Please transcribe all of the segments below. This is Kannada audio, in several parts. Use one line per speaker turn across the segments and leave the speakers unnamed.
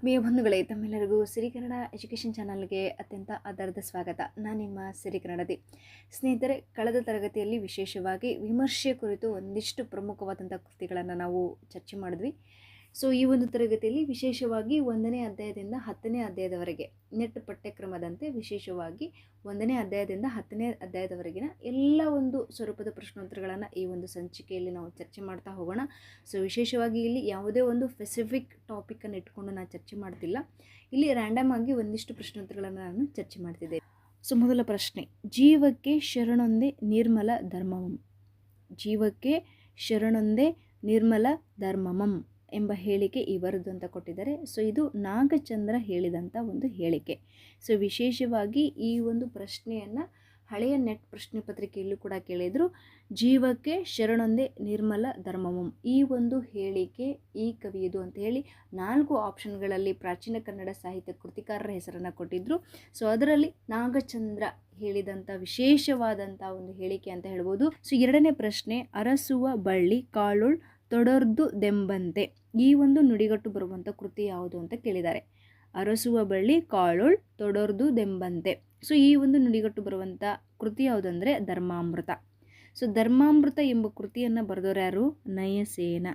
ಆತ್ಮೀಯ ಬಂಧುಗಳೇ, ತಮ್ಮೆಲ್ಲರಿಗೂ ಸಿರಿ ಕನ್ನಡ ಎಜುಕೇಷನ್ ಚಾನಲ್ಗೆ ಅತ್ಯಂತ ಆಧಾರದ ಸ್ವಾಗತ. ನಾನು ನಿಮ್ಮ ಸಿರಿ ಕನ್ನಡದಿ. ಸ್ನೇಹಿತರೆ, ಕಳೆದ ತರಗತಿಯಲ್ಲಿ ವಿಶೇಷವಾಗಿ ವಿಮರ್ಶೆ ಕುರಿತು ಒಂದಿಷ್ಟು ಪ್ರಮುಖವಾದಂಥ ಕೃತಿಗಳನ್ನು ನಾವು ಚರ್ಚೆ ಮಾಡಿದ್ವಿ. ಸೊ ಈ ಒಂದು ತರಗತಿಯಲ್ಲಿ ವಿಶೇಷವಾಗಿ ಒಂದನೇ ಅಧ್ಯಾಯದಿಂದ ಹತ್ತನೇ ಅಧ್ಯಾಯದವರೆಗೆ, ನೆಟ್ ಪಠ್ಯಕ್ರಮದಂತೆ ವಿಶೇಷವಾಗಿ ಒಂದನೇ ಅಧ್ಯಾಯದಿಂದ ಹತ್ತನೇ ಅಧ್ಯಾಯದವರೆಗಿನ ಎಲ್ಲ ಒಂದು ಸ್ವರೂಪದ ಪ್ರಶ್ನೋತ್ತರಗಳನ್ನು ಈ ಒಂದು ಸಂಚಿಕೆಯಲ್ಲಿ ನಾವು ಚರ್ಚೆ ಮಾಡ್ತಾ ಹೋಗೋಣ. ಸೊ ವಿಶೇಷವಾಗಿ ಇಲ್ಲಿ ಯಾವುದೇ ಒಂದು ಸ್ಪೆಸಿಫಿಕ್ ಟಾಪಿಕನ್ನು ಇಟ್ಕೊಂಡು ನಾನು ಚರ್ಚೆ ಮಾಡ್ತಿಲ್ಲ. ಇಲ್ಲಿ ರ್ಯಾಂಡಮ್ ಆಗಿ ಒಂದಿಷ್ಟು ಪ್ರಶ್ನೋತ್ತರಗಳನ್ನು ನಾನು ಚರ್ಚೆ ಮಾಡ್ತಿದ್ದೆ. ಸೊ ಮೊದಲ ಪ್ರಶ್ನೆ, ಜೀವಕ್ಕೆ ಶರಣೊಂದೇ ನಿರ್ಮಲ ಧರ್ಮಮಂ. ಜೀವಕ್ಕೆ ಶರಣೊಂದೇ ನಿರ್ಮಲ ಧರ್ಮಮಂ. ಎಂಬ ಹೇಳಿಕೆ ಇವರದ್ದು ಅಂತ ಕೊಟ್ಟಿದ್ದಾರೆ. ಸೊ ಇದು ನಾಗಚಂದ್ರ ಹೇಳಿದಂಥ ಒಂದು ಹೇಳಿಕೆ. ಸೊ ವಿಶೇಷವಾಗಿ ಈ ಒಂದು ಪ್ರಶ್ನೆಯನ್ನು ಹಳೆಯ ನೆಟ್ ಪ್ರಶ್ನೆ ಪತ್ರಿಕೆಯಲ್ಲೂ ಕೂಡ ಕೇಳಿದರು. ಜೀವಕ್ಕೆ ಶರಣೊಂದೇ ನಿರ್ಮಲ ಧರ್ಮವಂ ಈ ಒಂದು ಹೇಳಿಕೆ, ಈ ಕವಿಯದು ಅಂತ ಹೇಳಿ ನಾಲ್ಕು ಆಪ್ಷನ್ಗಳಲ್ಲಿ ಪ್ರಾಚೀನ ಕನ್ನಡ ಸಾಹಿತ್ಯ ಕೃತಿಕಾರರ ಹೆಸರನ್ನು ಕೊಟ್ಟಿದ್ದರು ಸೊ ಅದರಲ್ಲಿ ನಾಗಚಂದ್ರ ಹೇಳಿದಂಥ ವಿಶೇಷವಾದಂಥ ಒಂದು ಹೇಳಿಕೆ ಅಂತ ಹೇಳ್ಬೋದು. ಸೊ ಎರಡನೇ ಪ್ರಶ್ನೆ, ಅರಸುವ ಬಳ್ಳಿ ಕಾಳುಳ್ ತೊಡರ್ದು ದೆಂಬಂತೆ. ಈ ಒಂದು ನುಡಿಗಟ್ಟು ಬರುವಂಥ ಕೃತಿ ಯಾವುದು ಅಂತ ಕೇಳಿದ್ದಾರೆ. ಅರಸುವ ಬಳ್ಳಿ, ಕಾಳುಳ್, ತೊಡರ್ದು ದೆಂಬಂತೆ. ಸೊ ಈ ಒಂದು ನುಡಿಗಟ್ಟು ಬರುವಂಥ ಕೃತಿ ಯಾವುದಂದರೆ ಧರ್ಮಾಮೃತ. ಸೊ ಧರ್ಮಾಮೃತ ಎಂಬ ಕೃತಿಯನ್ನು ಬರೆದವರು ಯಾರು? ನಯಸೇನ.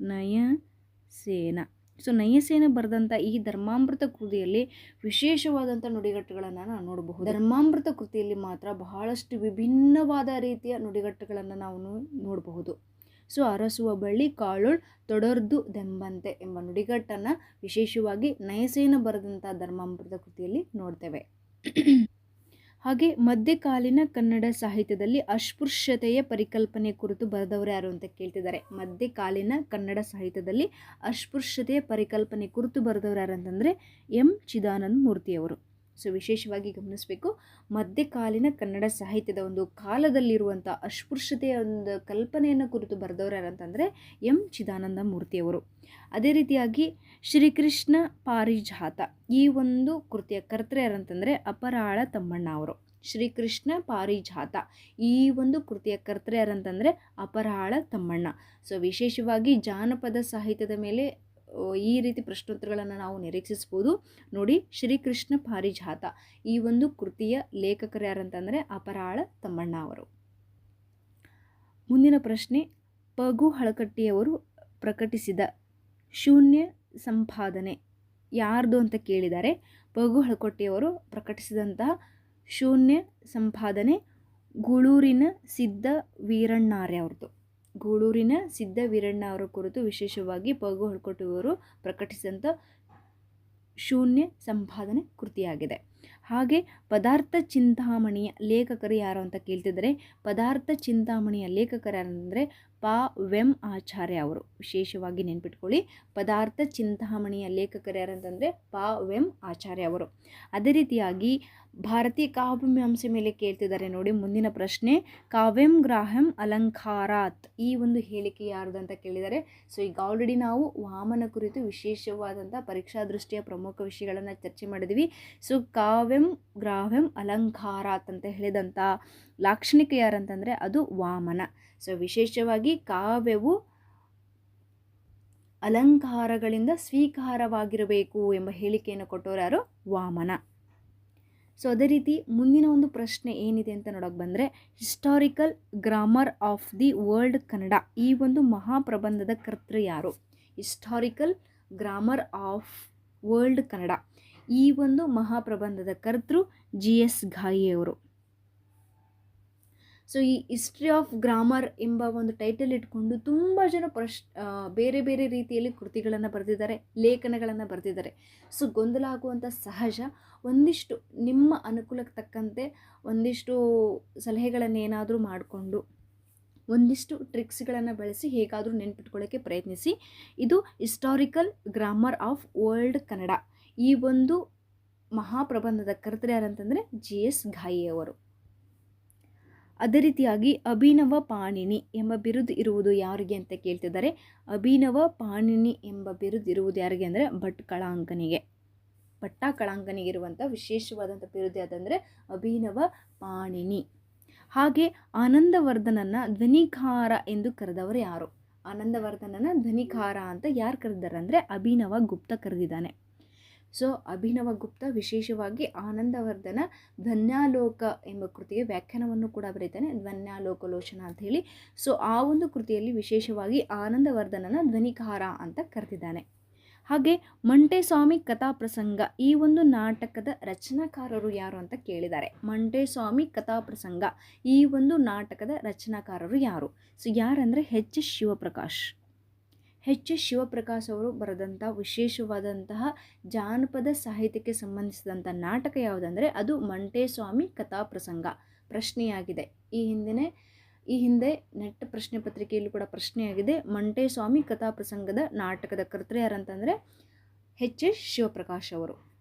ನಯಸೇನ. ಸೊ ನಯಸೇನ ಬರೆದಂಥ ಈ ಧರ್ಮಾಮೃತ ಕೃತಿಯಲ್ಲಿ ವಿಶೇಷವಾದಂಥ ನುಡಿಗಟ್ಟುಗಳನ್ನು ನಾವು ನೋಡಬಹುದು. ಧರ್ಮಾಮೃತ ಕೃತಿಯಲ್ಲಿ ಮಾತ್ರ ಬಹಳಷ್ಟು ವಿಭಿನ್ನವಾದ ರೀತಿಯ ನುಡಿಗಟ್ಟುಗಳನ್ನು ನಾವು ನೋಡಬಹುದು. ಸೊ ಅರಸುವ ಬಳ್ಳಿ ಕಾಳುಳ್ ತೊಡರ್ದು ದೆಂಬಂತೆ ಎಂಬ ನುಡಿಗಟ್ಟನ್ನು ವಿಶೇಷವಾಗಿ ನಯಸೇನ ಬರೆದಂಥ ಧರ್ಮಾಮೃತ ಕೃತಿಯಲ್ಲಿ ನೋಡ್ತೇವೆ. ಹಾಗೆ ಮಧ್ಯಕಾಲೀನ ಕನ್ನಡ ಸಾಹಿತ್ಯದಲ್ಲಿ ಅಸ್ಪೃಶ್ಯತೆಯ ಪರಿಕಲ್ಪನೆ ಕುರಿತು ಬರೆದವರು ಯಾರು ಅಂತ ಕೇಳ್ತಿದ್ದಾರೆ. ಮಧ್ಯಕಾಲೀನ ಕನ್ನಡ ಸಾಹಿತ್ಯದಲ್ಲಿ ಅಸ್ಪೃಶ್ಯತೆಯ ಪರಿಕಲ್ಪನೆ ಕುರಿತು ಬರೆದವರು ಯಾರು ಅಂತಂದರೆ ಎಂ. ಚಿದಾನಂದ ಮೂರ್ತಿಯವರು. ಸೊ ವಿಶೇಷವಾಗಿ ಗಮನಿಸಬೇಕು, ಮಧ್ಯಕಾಲೀನ ಕನ್ನಡ ಸಾಹಿತ್ಯದ ಒಂದು ಕಾಲದಲ್ಲಿರುವಂಥ ಅಸ್ಪೃಶ್ಯತೆಯ ಒಂದು ಕಲ್ಪನೆಯನ್ನು ಕುರಿತು ಬರೆದವರು ಯಾರಂತಂದರೆ ಎಂ. ಚಿದಾನಂದ ಮೂರ್ತಿಯವರು. ಅದೇ ರೀತಿಯಾಗಿ ಶ್ರೀಕೃಷ್ಣ ಪಾರಿಜಾತ ಈ ಒಂದು ಕೃತಿಯ ಕರ್ತೃ ಯಾರಂತಂದರೆ ಅಪರಾಳ ತಮ್ಮಣ್ಣ ಅವರು. ಶ್ರೀಕೃಷ್ಣ ಪಾರಿಜಾತ ಈ ಒಂದು ಕೃತಿಯ ಕರ್ತೃ ಯಾರಂತಂದರೆ ಅಪರಾಳ ತಮ್ಮಣ್ಣ. ಸೊ ವಿಶೇಷವಾಗಿ ಜಾನಪದ ಸಾಹಿತ್ಯದ ಮೇಲೆ ಈ ರೀತಿ ಪ್ರಶ್ನೋತ್ತರಗಳನ್ನು ನಾವು ನಿರೀಕ್ಷಿಸ್ಬೋದು. ನೋಡಿ, ಶ್ರೀಕೃಷ್ಣ ಪಾರಿಜಾತ. ಈ ಒಂದು ಕೃತಿಯ ಲೇಖಕರು ಯಾರಂತಂದರೆ, ಅಪರಾಳ ತಮ್ಮಣ್ಣ ಅವರು. ಮುಂದಿನ ಪ್ರಶ್ನೆ, ಪಗು ಹಳಕಟ್ಟಿಯವರು ಪ್ರಕಟಿಸಿದ ಶೂನ್ಯ ಸಂಪಾದನೆ ಯಾರ್ದು ಅಂತ ಕೇಳಿದ್ದಾರೆ ಪಗು ಹಳಕಟ್ಟಿಯವರು ಪ್ರಕಟಿಸಿದಂತಹ ಶೂನ್ಯ ಸಂಪಾದನೆ ಗುಳೂರಿನ ಸಿದ್ಧ ವೀರಣ್ಣಾರ್ಯ ಅವ್ರದ್ದು. ಗೂಳೂರಿನ ಸಿದ್ಧ ವೀರಣ್ಣ ಅವರ ಕುರಿತು ವಿಶೇಷವಾಗಿ ಪಗು ಹೊಳ್ಕೊಟ್ಟುವರು ಪ್ರಕಟಿಸಿದಂಥ ಶೂನ್ಯ ಸಂಪಾದನೆ ಕೃತಿಯಾಗಿದೆ. ಹಾಗೆ ಪದಾರ್ಥ ಚಿಂತಾಮಣಿಯ ಲೇಖಕರು ಯಾರು ಅಂತ ಕೇಳ್ತಿದ್ದಾರೆ ಪದಾರ್ಥ ಚಿಂತಾಮಣಿಯ ಲೇಖಕರು ಯಾರಂದರೆ ಪಾ ವೆಂ ಆಚಾರ್ಯ ಅವರು. ವಿಶೇಷವಾಗಿ ನೆನ್ಪಿಟ್ಕೊಳ್ಳಿ, ಪದಾರ್ಥ ಚಿಂತಾಮಣಿಯ ಲೇಖಕರು ಯಾರಂತಂದರೆ ಪಾ ವೆಂ ಆಚಾರ್ಯ ಅವರು. ಅದೇ ರೀತಿಯಾಗಿ ಭಾರತೀಯ ಕಾವ್ಯಮೀಮಾಂಸೆ ಮೇಲೆ ಕೇಳ್ತಿದ್ದಾರೆ ನೋಡಿ, ಮುಂದಿನ ಪ್ರಶ್ನೆ, ಕಾವ್ಯಂ ಗ್ರಾಹಂ ಅಲಂಕಾರಾತ್. ಈ ಒಂದು ಹೇಳಿಕೆ ಯಾರ್ದು ಅಂತ ಕೇಳಿದ್ದಾರೆ. ಸೊ ಈಗ ಆಲ್ರೆಡಿ ನಾವು ವಾಮನ ಕುರಿತು ವಿಶೇಷವಾದಂಥ ಪರೀಕ್ಷಾ ದೃಷ್ಟಿಯ ಪ್ರಮುಖ ವಿಷಯಗಳನ್ನು ಚರ್ಚೆ ಮಾಡಿದ್ವಿ. ಸೊ ಕಾವ್ಯಂ ಗ್ರಾಹಂ ಅಲಂಕಾರಾತ್ ಅಂತ ಹೇಳಿದಂಥ ಲಾಕ್ಷಣಿಕ ಯಾರಂತಂದರೆ ಅದು ವಾಮನ. ಸೊ ವಿಶೇಷವಾಗಿ ಕಾವ್ಯವು ಅಲಂಕಾರಗಳಿಂದ ಸ್ವೀಕಾರವಾಗಿರಬೇಕು ಎಂಬ ಹೇಳಿಕೆಯನ್ನು ಕೊಟ್ಟವರು ಯಾರು? ವಾಮನ. ಸೊ ಅದೇ ರೀತಿ ಮುಂದಿನ ಒಂದು ಪ್ರಶ್ನೆ ಏನಿದೆ ಅಂತ ನೋಡೋಕೆ ಬಂದರೆ historical grammar of the world Kannada. ಈ ಒಂದು ಮಹಾಪ್ರಬಂಧದ ಕರ್ತೃ ಯಾರು? Historical grammar of world Kannada. ಈ ಒಂದು ಮಹಾಪ್ರಬಂಧದ ಕರ್ತೃ ಜಿ ಎಸ್ ಘಾಯಿಯವರು. ಸೊ ಈ ಹಿಸ್ಟ್ರಿ ಆಫ್ ಗ್ರಾಮರ್ ಎಂಬ ಒಂದು ಟೈಟಲ್ ಇಟ್ಕೊಂಡು ತುಂಬ ಜನ ಪ್ರಶ್ ಬೇರೆ ಬೇರೆ ರೀತಿಯಲ್ಲಿ ಕೃತಿಗಳನ್ನು ಬರೆದಿದ್ದಾರೆ, ಲೇಖನಗಳನ್ನು ಬರೆದಿದ್ದಾರೆ. ಸೊ ಗೊಂದಲ ಆಗುವಂಥ ಸಹಜ. ಒಂದಿಷ್ಟು ನಿಮ್ಮ ಅನುಕೂಲಕ್ಕೆ ತಕ್ಕಂತೆ ಒಂದಿಷ್ಟು ಸಲಹೆಗಳನ್ನೇನಾದರೂ ಮಾಡಿಕೊಂಡು ಒಂದಿಷ್ಟು ಟ್ರಿಕ್ಸ್ಗಳನ್ನು ಬಳಸಿ ಹೇಗಾದರೂ ನೆನ್ಪಿಟ್ಕೊಳ್ಳೋಕ್ಕೆ ಪ್ರಯತ್ನಿಸಿ. ಇದು historical grammar of world Kannada ಈ ಒಂದು ಮಹಾಪ್ರಬಂಧದ ಕರ್ತೃ ಯಾರಂತಂದರೆ ಜಿ ಎಸ್ ಘಾಯಿಯವರು. ಅದೇ ರೀತಿಯಾಗಿ ಅಭಿನವ ಪಾಣಿನಿ ಎಂಬ ಬಿರುದು ಇರುವುದು ಯಾರಿಗೆ ಅಂತ ಕೇಳ್ತಿದ್ದಾರೆ. ಅಭಿನವ ಪಾಣಿನಿ ಎಂಬ ಬಿರುದು ಇರುವುದು ಯಾರಿಗೆ ಅಂದರೆ ಭಟ್ ಕಳಾಂಕನಿಗೆ. ಭಟ್ಟ ಕಳಾಂಕನಿಗೆ ಇರುವಂಥ ವಿಶೇಷವಾದಂಥ ಬಿರುದು ಯಾವುದಂದರೆ ಅಭಿನವ ಪಾಣಿನಿ. ಹಾಗೆ ಆನಂದವರ್ಧನನ್ನು ಧ್ವನಿಕಾರ ಎಂದು ಕರೆದವರು ಯಾರು? ಆನಂದವರ್ಧನನ ಧ್ವನಿಕಾರ ಅಂತ ಯಾರು ಕರೆದಾರೆ ಅಂದರೆ ಅಭಿನವ ಗುಪ್ತ ಕರೆದಿದ್ದಾನೆ. ಸೊ ಅಭಿನವ ಗುಪ್ತ ವಿಶೇಷವಾಗಿ ಆನಂದವರ್ಧನ ಧ್ವನ್ಯಾಲೋಕ ಎಂಬ ಕೃತಿಗೆ ವ್ಯಾಖ್ಯಾನವನ್ನು ಕೂಡ ಬರೀತಾನೆ, ಧ್ವನ್ಯಾಲೋಕಲೋಚನ ಅಂತ ಹೇಳಿ. ಸೊ ಆ ಒಂದು ಕೃತಿಯಲ್ಲಿ ವಿಶೇಷವಾಗಿ ಆನಂದವರ್ಧನನ ಧ್ವನಿಕಾರ ಅಂತ ಕರೆದಿದ್ದಾನೆ. ಹಾಗೆ ಮಂಟೇಸ್ವಾಮಿ ಕಥಾಪ್ರಸಂಗ ಈ ಒಂದು ನಾಟಕದ ರಚನಾಕಾರರು ಯಾರು ಅಂತ ಕೇಳಿದ್ದಾರೆ. ಮಂಟೇಸ್ವಾಮಿ ಕಥಾಪ್ರಸಂಗ ಈ ಒಂದು ನಾಟಕದ ರಚನಾಕಾರರು ಯಾರು? So ಯಾರಂದರೆ H S Shivaprakash. H S Shivaprakash ಅವರು ಬರೆದಂಥ ವಿಶೇಷವಾದಂತಹ ಜಾನಪದ ಸಾಹಿತ್ಯಕ್ಕೆ ಸಂಬಂಧಿಸಿದಂಥ ನಾಟಕ ಯಾವುದಂದರೆ ಅದು ಮಂಟೇಸ್ವಾಮಿ ಕಥಾಪ್ರಸಂಗ ಪ್ರಶ್ನೆಯಾಗಿದೆ. ಈ ಹಿಂದೆ ಈ ಹಿಂದೆ ನೆಟ್ ಪ್ರಶ್ನೆ ಪತ್ರಿಕೆಯಲ್ಲಿ ಕೂಡ ಪ್ರಶ್ನೆಯಾಗಿದೆ. ಮಂಟೇಸ್ವಾಮಿ ಕಥಾಪ್ರಸಂಗದ ನಾಟಕದ ಕರ್ತೃ ಯಾರಂತಂದರೆ, ಎಚ್ ಎಸ್ ಶಿವಪ್ರಕಾಶ್ ಅವರು.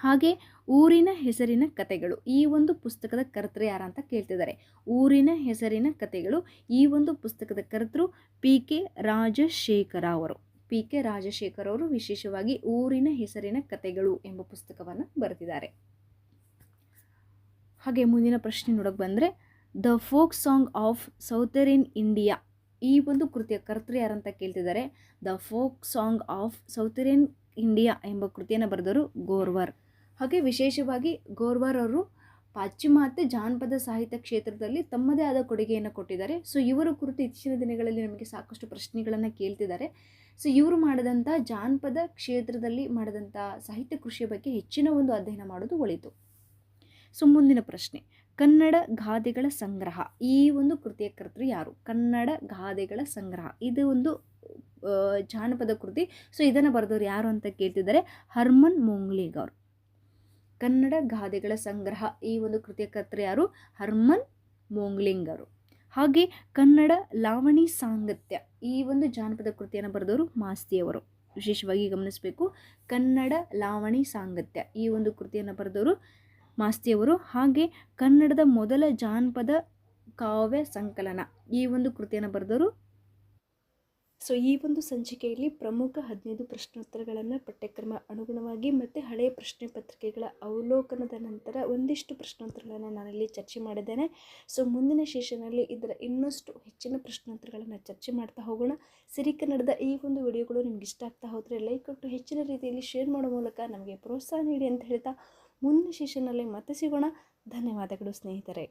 ಹಾಗೆ ಊರಿನ ಹೆಸರಿನ ಕತೆಗಳು. ಈ ಒಂದು ಪುಸ್ತಕದ ಕರ್ತೃ ಯಾರಂತ ಕೇಳ್ತಿದ್ದಾರೆ. ಊರಿನ ಹೆಸರಿನ ಕತೆಗಳು. ಈ ಒಂದು ಪುಸ್ತಕದ ಕರ್ತೃ ಪಿ ಕೆ ರಾಜಶೇಖರ ಅವರು. ಪಿ ಕೆ ರಾಜಶೇಖರ್ ಅವರು ವಿಶೇಷವಾಗಿ ಊರಿನ ಹೆಸರಿನ ಕತೆಗಳು ಎಂಬ ಪುಸ್ತಕವನ್ನು ಬರೆದಿದ್ದಾರೆ. ಹಾಗೆ ಮುಂದಿನ ಪ್ರಶ್ನೆ ನೋಡಕ್ಕೆ ಬಂದರೆ, the folk song of southern India ಈ ಒಂದು ಕೃತಿಯ ಕರ್ತೃ ಯಾರಂತ ಕೇಳ್ತಿದ್ದಾರೆ. The folk song of southern India ಎಂಬ ಕೃತಿಯನ್ನು ಬರೆದವರು ಗೋರ್ವರ್. ಹಾಗೆ ವಿಶೇಷವಾಗಿ ಗೋರ್ವಾರ್ ಅವರು ಪಾಶ್ಚಿಮಾತ್ಯ ಜಾನಪದ ಸಾಹಿತ್ಯ ಕ್ಷೇತ್ರದಲ್ಲಿ ತಮ್ಮದೇ ಆದ ಕೊಡುಗೆಯನ್ನು ಕೊಟ್ಟಿದ್ದಾರೆ. ಸೊ ಇವರ ಕುರಿತು ಇತ್ತೀಚಿನ ದಿನಗಳಲ್ಲಿ ನಮಗೆ ಸಾಕಷ್ಟು ಪ್ರಶ್ನೆಗಳನ್ನು ಕೇಳ್ತಿದ್ದಾರೆ. ಸೊ ಇವರು ಮಾಡಿದಂಥ ಜಾನಪದ ಕ್ಷೇತ್ರದಲ್ಲಿ ಮಾಡಿದಂಥ ಸಾಹಿತ್ಯ ಕೃಷಿಯ ಬಗ್ಗೆ ಹೆಚ್ಚಿನ ಒಂದು ಅಧ್ಯಯನ ಮಾಡೋದು ಒಳಿತು. ಸೊ ಮುಂದಿನ ಪ್ರಶ್ನೆ. ಕನ್ನಡ ಗಾದೆಗಳ ಸಂಗ್ರಹ. ಈ ಒಂದು ಕೃತಿಯ ಕರ್ತೃ ಯಾರು? ಕನ್ನಡ ಗಾದೆಗಳ ಸಂಗ್ರಹ. ಇದು ಒಂದು ಜಾನಪದ ಕೃತಿ. ಸೊ ಇದನ್ನು ಬರೆದವರು ಯಾರು ಅಂತ ಕೇಳ್ತಿದ್ದಾರೆ. ಹರ್ಮನ್ ಮೊಂಗ್ಲಿಗ್ ಅವರು ಕನ್ನಡ ಗಾದೆಗಳ ಸಂಗ್ರಹ. ಈ ಒಂದು ಕೃತಿಯ ಕರ್ತೃ ಯಾರು? ಹರ್ಮನ್ ಮೋಂಗ್ಲಿಂಗರು ಹಾಗೆ ಕನ್ನಡ ಲಾವಣಿ ಸಾಂಗತ್ಯ. ಈ ಒಂದು ಜಾನಪದ ಕೃತಿಯನ್ನು ಬರೆದವರು ಮಾಸ್ತಿಯವರು ವಿಶೇಷವಾಗಿ ಗಮನಿಸಬೇಕು. ಕನ್ನಡ ಲಾವಣಿ ಸಾಂಗತ್ಯ. ಈ ಒಂದು ಕೃತಿಯನ್ನು ಬರೆದವರು ಮಾಸ್ತಿಯವರು ಹಾಗೆ ಕನ್ನಡದ ಮೊದಲ ಜಾನಪದ ಕಾವ್ಯ ಸಂಕಲನ. ಈ ಒಂದು ಕೃತಿಯನ್ನು ಬರೆದವರು ಸೊ ಈ ಒಂದು ಸಂಚಿಕೆಯಲ್ಲಿ ಪ್ರಮುಖ ಹದಿನೈದು ಪ್ರಶ್ನೋತ್ತರಗಳನ್ನು ಪಠ್ಯಕ್ರಮ ಅನುಗುಣವಾಗಿ ಮತ್ತು ಹಳೆಯ ಪ್ರಶ್ನೆ ಪತ್ರಿಕೆಗಳ ಅವಲೋಕನದ ನಂತರ ಒಂದಿಷ್ಟು ಪ್ರಶ್ನೋತ್ತರಗಳನ್ನು ನಾನಿಲ್ಲಿ ಚರ್ಚೆ ಮಾಡಿದ್ದೇನೆ. ಸೊ ಮುಂದಿನ ಸೆಷನಲ್ಲಿ ಇದರ ಇನ್ನಷ್ಟು ಹೆಚ್ಚಿನ ಪ್ರಶ್ನೋತ್ತರಗಳನ್ನು ಚರ್ಚೆ ಮಾಡ್ತಾ ಹೋಗೋಣ. ಸಿರಿ ಕನ್ನಡದ ಈ ಒಂದು ವಿಡಿಯೋಗಳು ನಿಮ್ಗೆ ಇಷ್ಟ ಆಗ್ತಾ ಹೋದರೆ ಲೈಕ್ ಕೊಟ್ಟು ಹೆಚ್ಚಿನ ರೀತಿಯಲ್ಲಿ ಶೇರ್ ಮಾಡೋ ಮೂಲಕ ನಮಗೆ ಪ್ರೋತ್ಸಾಹ ನೀಡಿ ಅಂತ ಹೇಳ್ತಾ ಮುಂದಿನ ಶೇಷನಲ್ಲಿ ಮತ್ತೆ ಸಿಗೋಣ. ಧನ್ಯವಾದಗಳು ಸ್ನೇಹಿತರೆ.